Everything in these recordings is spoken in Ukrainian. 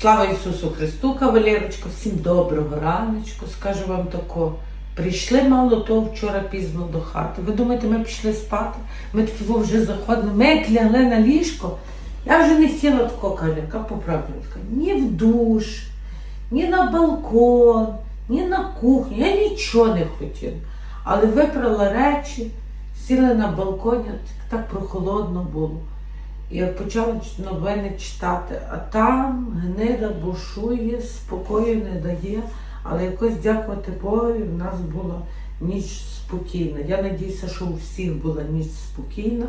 Слава Ісусу Христу, кавалерочка, всім доброго раночку, скажу вам тако. Прийшли мало того вчора пізно до хати. Ви думаєте, ми пішли спати? Ми такі вже заходили. Ми як лягли на ліжко. Я вже не хотіла такого кавалерка, поправлю. Ні в душ, ні на балкон, ні на кухню. Я нічого не хотіла. Але випрала речі, сіли на балконі, так прохолодно було. Я почала новини читати, а там гнида бушує, спокою не дає, але якось дякувати Богові, в нас була ніч спокійна. Я надіюся, що у всіх була ніч спокійна,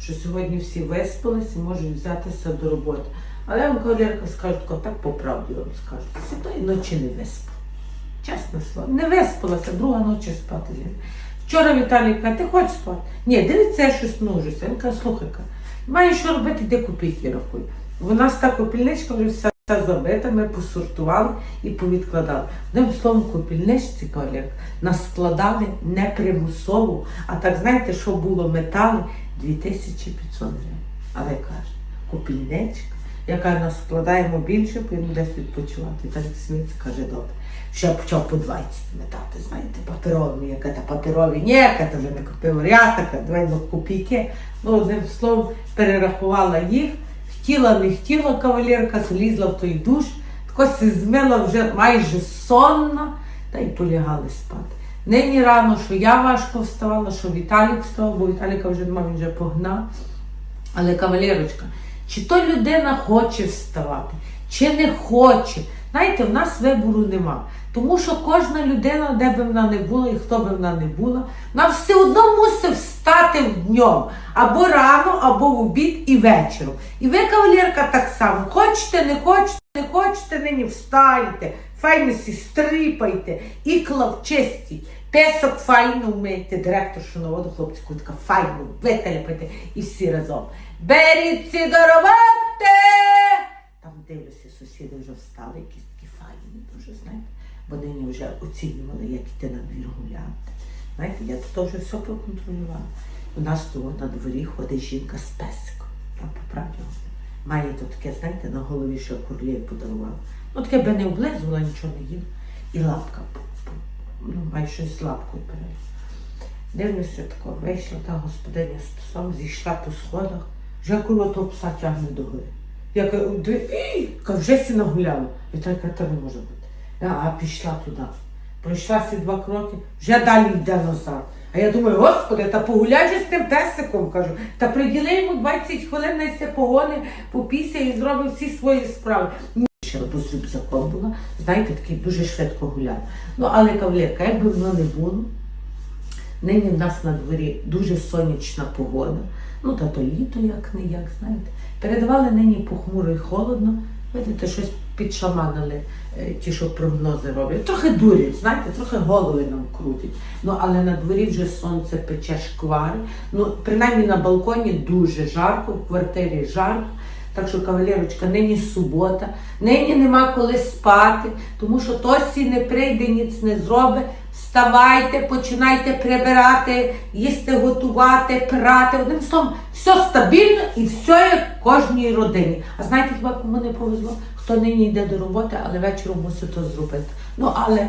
що сьогодні всі виспались і можуть взятися до роботи. Але я вам кавалерка скажу, так по правді вам скажу, святої ночі не виспала. Чесне слово, не виспалася, друга ночі спати. Вчора Віталій каже, ти хочеш спати? Ні, дивіться, я щось нужуся. Він каже, слухай, Маю що робити, де копійки рахую. У нас та копільничка вже вся забита, ми посортували і повідкладали. Одним словом, копільничці кавалер нас складали не примусово, а так знаєте, що було метали 2500 гривень. Але каже, копільничка, яка нас складаємо більше, поїдемо десь відпочивати. Так сміється, каже, добре. Ще почав по 20 метати, знаєте, паперові, яка та паперові, ні, яка вже не купив ряд, така, давай ну, копійки. Ну, одним словом, перерахувала їх, хотіла, не хотіла кавалерка, залізла в той душ, такось змила вже майже сонна, та й полягали спати. Нині рано, що я важко вставала, що Віталік встав, бо Віталіка вже нема, він вже погнав. Але кавалерочка, чи то людина хоче вставати, чи не хоче. Знаєте, в нас вибору нема. Тому що кожна людина, де би вона не була і хто би вона не була, вона все одно мусить встати в днем. Або рано, або в обід і вечором. І ви, кавалерка, так само. Хочете, не хочете, не хочете, нині встаньте, файно сі стрипайте, ікла чистіть. Песок файно вмийте, директор що на воду, хлопці, кутка, файно вителепайте і всі разом. Беріться до роботи! Там дивлюся, сусіди вже встали, якісь такі файні, дуже знаєте, бо нині вже оцінювали, як йти на двір гуляти. Знаєте, я тут вже все проконтролювала. У нас тут на дворі ходить жінка з песиком. Там поправді має то таке, знаєте, на голові, що курлєв подарував. Ну таке би не облизувала, нічого не їла. І лапка, ну, має щось лапкою перед. Дивлюся тако, вийшла та господиня з псом, зійшла по сходах, вже курва того пса тягне до гори. Я кажу, вже сі нагуляла. Віталій каже, «Та не може бути. Я, а пішла туди. Пройшла ці два кроки, вже далі йде назад. А я думаю, господи, та погуляй же з тим песиком, кажу, та приділи йому 20 хвилин на ці погони, попісля і зробив всі свої справи. Ні, бо з рюкзаком була, знаєте, такий дуже швидко гуляв. Ну, але кавалерка, як би воно не було, Нині в нас на дворі дуже сонячна погода. Ну, та то літо як не як, знаєте. Передавали нині похмуро і холодно. Видите, щось підшаманили е, ті, що прогнози роблять. Трохи дурять, знаєте, трохи голови нам крутять. Ну, але на дворі вже сонце пече шквари. Ну, принаймні на балконі дуже жарко, в квартирі жарко. Так що, кавалерочка, нині субота, нині нема коли спати, тому що Тосі не прийде, ніц не зробить. Вставайте, починайте прибирати, їсти, готувати, прати. Одним словом, все стабільно і все як кожній родині. А знаєте, хіба кому не повезло? Хто нині йде до роботи, але вечором мусить то зробити. Ну, але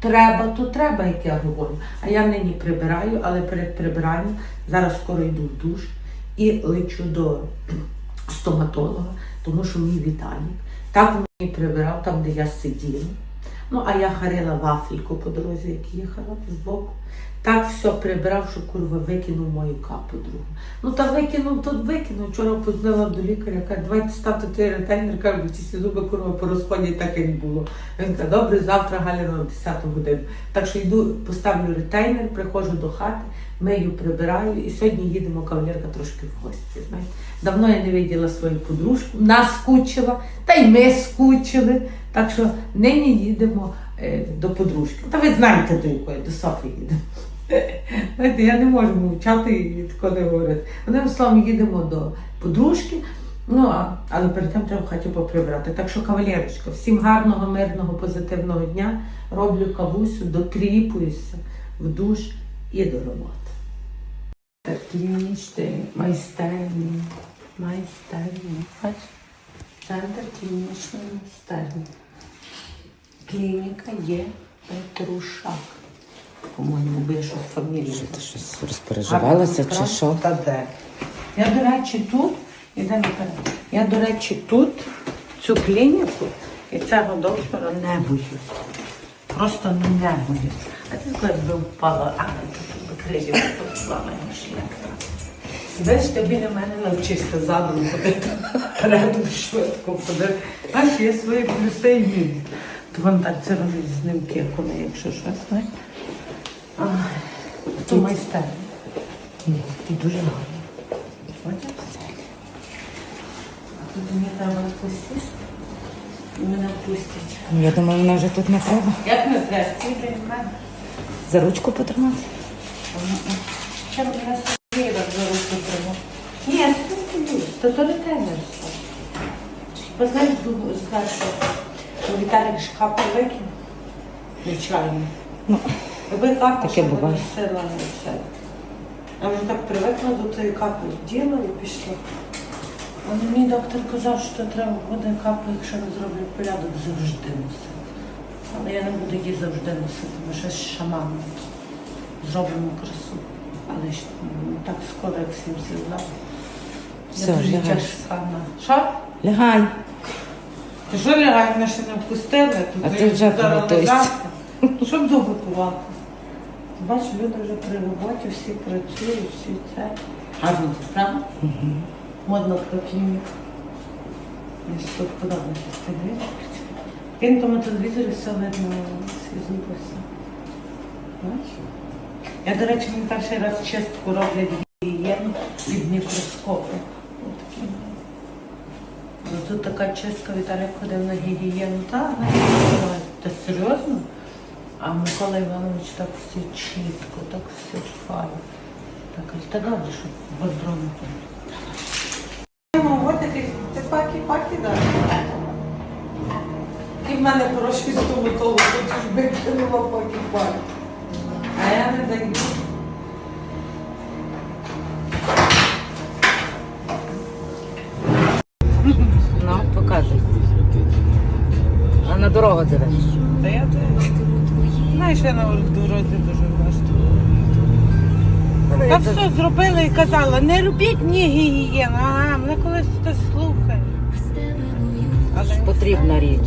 треба, то треба, як я говорю. А я нині прибираю, але перед прибиранням зараз скоро йду в душ і лечу до стоматолога, тому що мій Віталік так мені прибирав там, де я сиділа. Ну, а я харила вафельку по дорозі, як їхала збоку. Так все прибирав, що курва викинув мою капу другу. Ну та викинув, то викинув. Вчора позвонила до лікаря, каже, давайте ставте той ретейнер, каже, бо ці зуби курва по розході так як було. Він каже, добре, завтра Галя на 10 годину. Так що йду, поставлю ретейнер, приходжу до хати, мию, прибираю, і сьогодні їдемо кавалерка трошки в гості. Знаєте. Давно я не виділа свою подружку, наскучила, та й ми скучили. Так що нині їдемо е, до подружки. Та ви знаєте до якої, до Софії їдемо. Знаєте, я не можу мовчати і тако не говорити. Одним словом, їдемо до подружки, ну, а, але перед тим треба в хаті поприбрати. Так що, кавалерочка, всім гарного, мирного, позитивного дня. Роблю кавусю, дотріпуюся в душ і до роботи. Так, трішти, майстерні, майстерні. Бач? Центр клінічної майстерні. Клініка є Петрушак. По-моєму, би щось фамілія. Ти щось розпереживалася чи що? Та де? Я, до речі, тут, іде наперед. Я, до речі, тут цю клініку і цього доктора не боюсь. Просто не боюсь. А ти коли би впала, а тут би кризі попала моя шлях. Знаєш, ти біля мене навчишся задом ходити, передом швидко ходити. Знаєш, є свої плюси і мінуси. То вон так це робить з ним кекони, якщо щось, знаєш. Ай, То майстерня. І дуже гарно. Бачиш? А тут мені треба пустити. І мене впустять. Я думаю, вона вже тут не треба. Як не треба? Сідай в мене. За ручку потримати. Ще б мене Сергієва за руку тримав. Ні, не то то не тренерство. Ви знаєш, скажу, що Віталік шкапу викинув. Звичайно. Ну, Якби капа Таке буває. на все. Я вже так привикла до тої капи вділа і пішла. Але мій доктор казав, що треба буде капу, якщо не зроблю порядок, завжди носити. Але я не буду її завжди носити, ми ще з шаманом зробимо красу. Але ж так скоро, як всім зізнав. Все, Я дуже лягай. тяжка. Що? лягай. Ти що лягай, мене ще не впустили? Тут А ти вже лежати. Щоб добутувати. Бачиш, люди вже при роботі, всі працюють, всі це. Гарно, правда? Модно про клініку. Мені тут подобається дивишся. Він тому телевізорі все видно, всі зуби все. Бачиш? Я, до речі, мені перший раз чистку роблять гігієну під мікроскопом. Тут така чистка, Віталій ходив на гігієну. Та, Та серйозно? А Микола Іванович так все чітко, так все файно. Так, а та добре, що бедро не От такий, ти пакі-пакі далі. І в мене хороший стоматолог, хочеш викинула пакі-пакі. А я не даю. Ну, покажи. А на дорогу дивись. Та я те. Знаєш, я на дорозі дуже важко. Та все зробила і казала, не робіть мені гігієну. Ага, мене колись хтось слухає. Але Потрібна річ.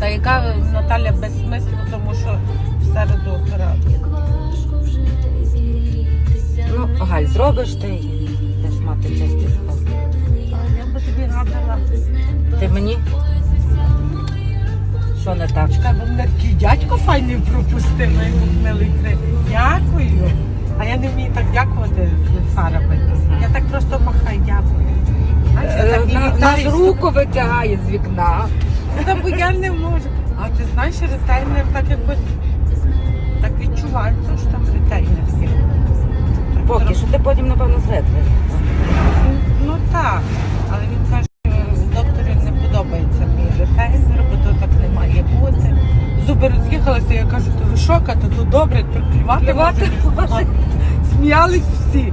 та яка Наталя без смислу, тому що в середу операція. Ну, Галь, зробиш ти файний пропустив, на йому милий крик. Дякую. А я не вмію так дякувати з. Я так просто махаю, дякую. Знаєш, я так і Е, На-. Наш руку витягає з вікна. Та бо я не можу. А ти знаєш, ретейнер так якось так відчувається, що там ретейнер є. Так Поки що ти потім, напевно, звикнеш. Ну так. Але він каже, що доктору не подобається мій ретейнер, бо то так не має бути. Зуби роз'їхалися, я кажу, то ви шока, то тут добре, приплювати Плювати. А, Сміялись всі.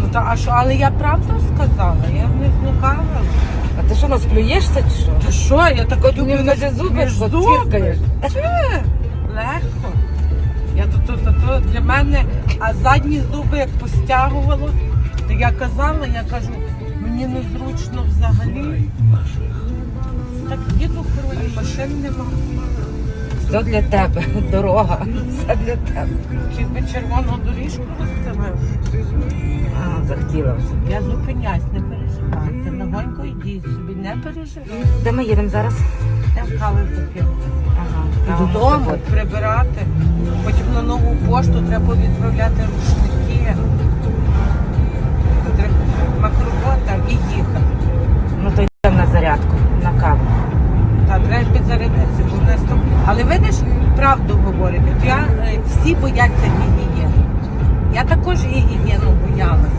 Ну та а що, але я правду сказала, я не злукавила. А ти що, нас плюєшся чи що? Та що, я так Хоч мені вже зуби. Чи? Легко. Я то, то, то, то для мене, а задні зуби як постягувало, то я казала, я кажу, мені незручно взагалі. Так їду хворої, машин нема. Все для тебе. Дорога. Все для тебе. Чи Якби червону доріжку розставив, А, захотіла вже. я зупиняюсь, не переживайте. Легонько йдіть собі, не переживайте. Де ми їдемо зараз? Я кави поп'ю. Ага. І додому прибирати. Потім на нову пошту треба відправляти рушники. Треба макробота і їхати. Ну то йдемо на зарядку, на каву. Та треба підзарядитися, Але видиш, правду говорять. От я, е, всі бояться гігієни. Я також гігієну боялася.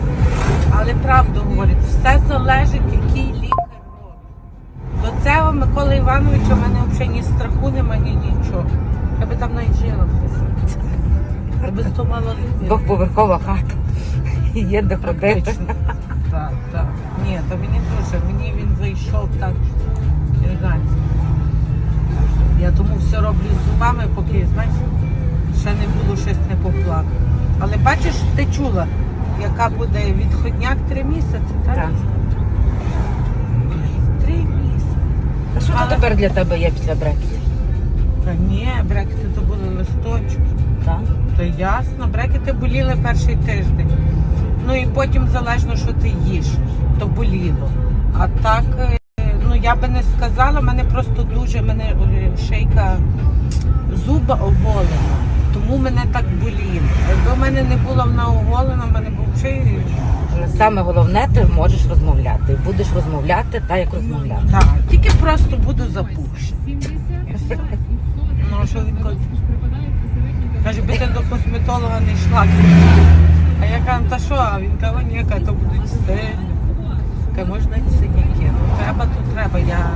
Але правду говорять, все залежить, який лікар робить. До цього Миколи Івановича в мене взагалі ні страху немає, ні нічого. Я би там навіть жила. Я би то мала зубів. Двохповерхова хата. Є де ходити. Так, так. Ні, то мені дуже. Мені він зайшов так роблю поки, знаєш, ще не було щось не по плану. Але бачиш, ти чула, яка буде відходняк три місяці, так? Так. Три місяці. А що Але- тепер для тебе є після брекетів? Та ні, брекети забули листочок. Так? То ясно, брекети боліли перший тиждень. Ну і потім залежно, що ти їш, то боліло. А так, е, я би не сказала, мене просто дуже мене е, шийка зуба оголена. Тому мене так боліло. Якби в мене не була вона оголена, в мене був шиї. Саме головне, ти можеш розмовляти. Будеш розмовляти так, як розмовляти. Так, тільки просто буду запущена. Ну, що він каже? Би ти до косметолога не йшла. А я кажу, та що? А він каже, ні, то будуть стильні. Каже, можна й синяки. Ну, треба, то треба. Я,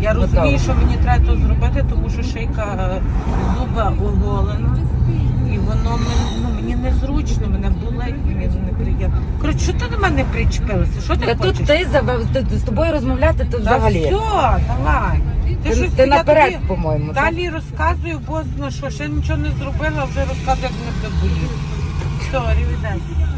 я розумію, що мені треба то зробити, тому що шийка е, зуба оголена. І воно мен- ну, мені незручно, мене болить, мені неприємно. Коротше, що ти до мене причепилася? Що ти Та хочеш? тут ти, забав- ти- з тобою розмовляти, то Та взагалі. все, давай. Ти, щось- ти я наперед, тобі по-моєму. так? Далі розказую, бо знаю, що ще нічого не зробила, вже розказую, як мене буде боліти. Все, рівідець.